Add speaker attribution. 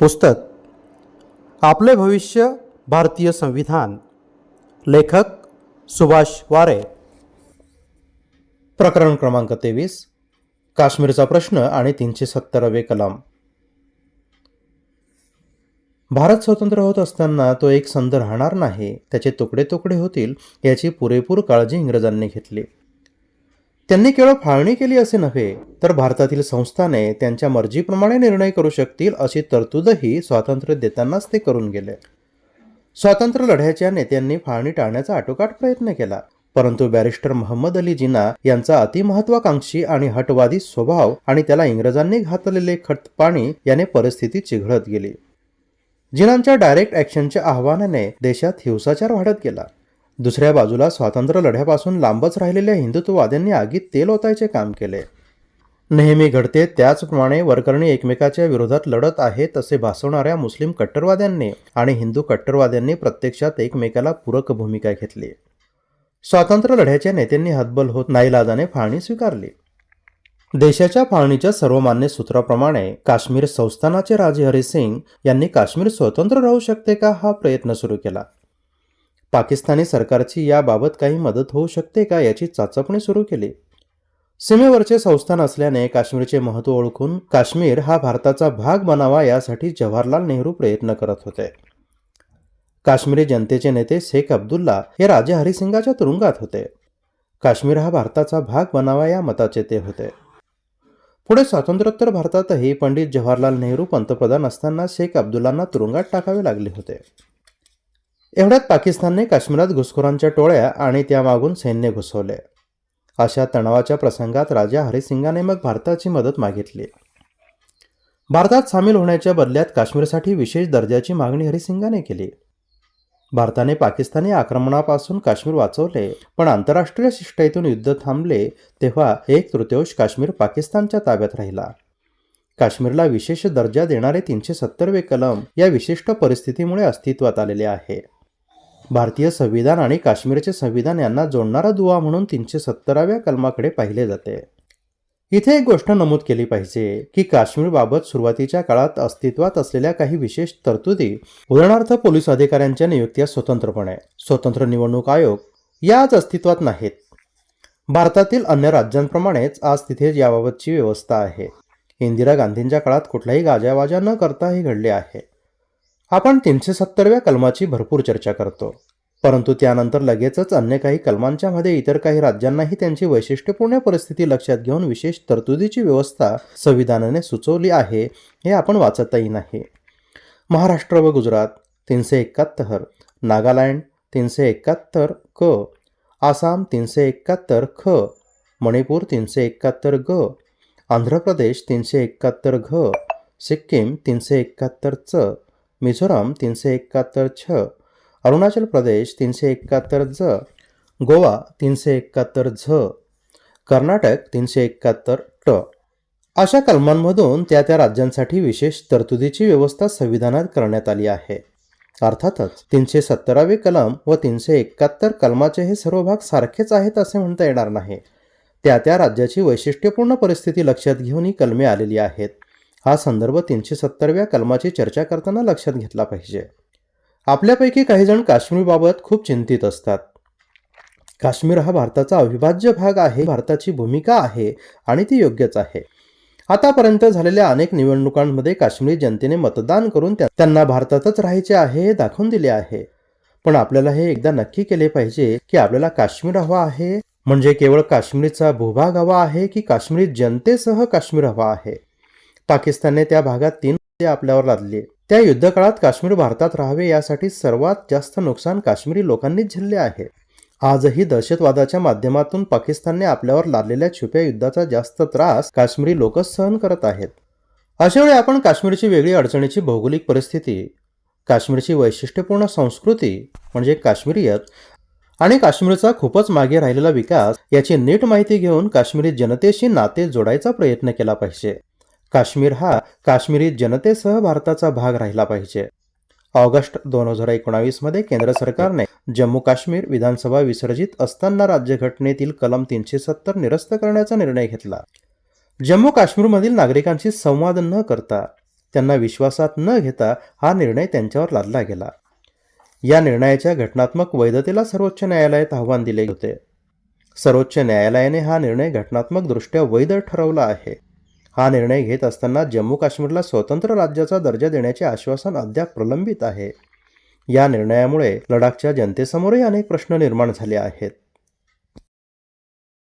Speaker 1: पुस्तक आपले भविष्य भारतीय संविधान लेखक सुभाष वारे. प्रकरण क्रमांक तेवीस काश्मीरचा प्रश्न आणि तीनशे सत्तरावे कलम. भारत स्वतंत्र होत असताना तो एक संध राहणार नाही त्याचे तुकडे तुकडे होतील याची पुरेपूर काळजी इंग्रजांनी घेतली. त्यांनी केवळ फाळणी केली असे नव्हे तर भारतातील संस्थाने त्यांच्या मर्जीप्रमाणे निर्णय करू शकतील अशी तरतूदही स्वातंत्र्य देतानाच ते करून गेले. स्वातंत्र्य लढ्याच्या नेत्यांनी फाळणी टाळण्याचा आटोकाट प्रयत्न केला परंतु बॅरिस्टर मोहम्मद अली जिना यांचा अतिमहत्वाकांक्षी आणि हटवादी स्वभाव आणि त्याला इंग्रजांनी घातलेले खतपाणी याने परिस्थिती चिघळत गेली. जिनांच्या डायरेक्ट ॲक्शनच्या आव्हानाने देशात हिंसाचार वाढत गेला. दुसऱ्या बाजूला स्वातंत्र्य लढ्यापासून लांबच राहिलेल्या हिंदुत्ववाद्यांनी आगीत तेल ओतायचे काम केले. नेहमी घडते त्याचप्रमाणे वरकरणी एकमेकाच्या विरोधात लढत आहेत असे भासवणाऱ्या मुस्लिम कट्टरवाद्यांनी आणि हिंदू कट्टरवाद्यांनी प्रत्यक्षात एकमेकाला पूरक भूमिका घेतली. स्वातंत्र्य लढ्याच्या नेत्यांनी हतबल होत नाईलाजाने फाळणी स्वीकारली. देशाच्या फाळणीच्या सर्वमान्य सूत्राप्रमाणे काश्मीर संस्थानाचे राजे हरिसिंग यांनी काश्मीर स्वतंत्र राहू शकते का हा प्रयत्न सुरू केला. पाकिस्तानी सरकारची याबाबत काही मदत होऊ शकते का याची चाचपणी सुरू केली? सीमेवरचे संस्थान असल्याने काश्मीरचे महत्त्व ओळखून काश्मीर हा भारताचा भाग बनावा यासाठी जवाहरलाल नेहरू प्रयत्न करत होते. काश्मीरी जनतेचे नेते शेख अब्दुल्ला हे राजे हरिसिंगाच्या तुरुंगात होते. काश्मीर हा भारताचा भाग बनावा या मताचे ते होते. पुढे स्वातंत्र्योत्तर भारतातही पंडित जवाहरलाल नेहरू पंतप्रधान असताना शेख अब्दुल्लांना तुरुंगात टाकावे लागले होते. एवढ्यात पाकिस्तानने काश्मीरात घुसखोरांच्या टोळ्या आणि त्यामागून सैन्य घुसवले. अशा तणावाच्या प्रसंगात राजा हरिसिंगाने मग भारताची मदत मागितली. भारतात सामील होण्याच्या बदल्यात काश्मीरसाठी विशेष दर्जाची मागणी हरिसिंगाने केली. भारताने पाकिस्तानी आक्रमणापासून काश्मीर वाचवले पण आंतरराष्ट्रीय शिष्टाईतून युद्ध थांबले तेव्हा एक तृतीयांश काश्मीर पाकिस्तानच्या ताब्यात राहिला. काश्मीरला विशेष दर्जा देणारे तीनशे सत्तरवे कलम या विशिष्ट परिस्थितीमुळे अस्तित्वात आलेले आहे. भारतीय संविधान आणि काश्मीरचे संविधान यांना जोडणारा दुवा म्हणून तीनशे सत्तराव्या कलमाकडे पाहिले जाते. इथे एक गोष्ट नमूद केली पाहिजे की काश्मीरबाबत सुरुवातीच्या काळात अस्तित्वात असलेल्या काही विशेष तरतुदी उदाहरणार्थ पोलीस अधिकाऱ्यांच्या नियुक्त्या स्वतंत्रपणे. स्वतंत्र निवडणूक आयोग या आज अस्तित्वात नाहीत. भारतातील अन्य राज्यांप्रमाणेच आज तिथे याबाबतची व्यवस्था आहे. इंदिरा गांधींच्या काळात कुठलाही गाजावाजा न करता हे घडले आहे. आपण तीनशे सत्तरव्या कलमाची भरपूर चर्चा करतो. परंतु त्यानंतर लगेचच अन्य काही कलमांच्या मध्ये इतर काही राज्यांनाही त्यांची वैशिष्ट्यपूर्ण परिस्थिती लक्षात घेऊन विशेष तरतुदीची व्यवस्था संविधानाने सुचवली आहे हे आपण वाचतही नाही. महाराष्ट्र व गुजरात तीनशे एकाहत्तर. नागालँड तीनशे एकाहत्तर क. आसाम तीनशे एकाहत्तर ख. मणिपूर तीनशे एकाहत्तर ग. आंध्र प्रदेश तीनशे एकाहत्तर घ. सिक्कीम तीनशे एकाहत्तर च. मिझोराम तीनशे एकाहत्तर छ अरुणाचल प्रदेश तीनशे एकाहत्तर ज गोवा तीनशे एकाहत्तर झ कर्नाटक तीनशे एकाहत्तर ट. अशा कलमांमधून त्या त्या राज्यांसाठी विशेष तरतुदीची व्यवस्था संविधानात करण्यात आली आहे. अर्थातच तीनशे सत्तरावे कलम व तीनशे एकाहत्तर कलमाचे हे सर्व भाग सारखेच आहेत असे म्हणता येणार नाही. त्या त्या राज्याची वैशिष्ट्यपूर्ण परिस्थिती लक्षात घेऊन ही कलमे आलेली आहेत. हा संदर्भ तीनशे सत्तरव्या कलमाची चर्चा करताना लक्षात घेतला पाहिजे. आपल्यापैकी काही जण काश्मीरबाबत खूप चिंतित असतात. काश्मीर हा भारताचा अविभाज्य भाग आहे भारताची भूमिका आहे आणि ती योग्यच आहे. आतापर्यंत झालेल्या अनेक निवडणुकांमध्ये काश्मीरी जनतेने मतदान करून त्यांना भारतातच राहायचे आहे हे दाखवून दिले आहे. पण आपल्याला हे एकदा नक्की केले पाहिजे की आपल्याला काश्मीर हवा आहे म्हणजे केवळ काश्मीरचा भूभाग हवा आहे की काश्मीरी जनतेसह काश्मीर हवा आहे? पाकिस्तानने त्या भागात तीन आपल्यावर लादले त्या युद्धकाळात काश्मीर भारतात राहावे यासाठी सर्वात जास्त नुकसान काश्मीरी लोकांनीच झेलले आहे. आजही दहशतवादाच्या माध्यमातून पाकिस्तानने आपल्यावर लादलेल्या छुप्या युद्धाचा जास्त त्रास काश्मीरी लोक सहन करत आहेत. अशा वेळी आपण काश्मीरची वेगळी अडचणीची भौगोलिक परिस्थिती काश्मीरची वैशिष्ट्यपूर्ण संस्कृती म्हणजे काश्मीरियत आणि काश्मीरचा खूपच मागे राहिलेला विकास याची नीट माहिती घेऊन काश्मीरी जनतेशी नाते जोडायचा प्रयत्न केला पाहिजे. काश्मीर हा काश्मीरी जनतेसह भारताचा भाग राहिला पाहिजे. ऑगस्ट दोन हजार एकोणावीसमध्ये केंद्र सरकारने जम्मू काश्मीर विधानसभा विसर्जित असताना राज्यघटनेतील कलम तीनशे सत्तर निरस्त करण्याचा निर्णय घेतला. जम्मू काश्मीरमधील नागरिकांशी संवाद न करता त्यांना विश्वासात न घेता हा निर्णय त्यांच्यावर लादला गेला. या निर्णयाच्या घटनात्मक वैधतेला सर्वोच्च न्यायालयात आव्हान दिले होते. सर्वोच्च न्यायालयाने हा निर्णय घटनात्मकदृष्ट्या वैध ठरवला आहे. हा निर्णय घेत असताना जम्मू काश्मीरला स्वतंत्र राज्याचा दर्जा देण्याचे आश्वासन अद्याप प्रलंबित आहे. या निर्णयामुळे लडाखच्या जनतेसमोरही अनेक प्रश्न निर्माण झाले आहेत.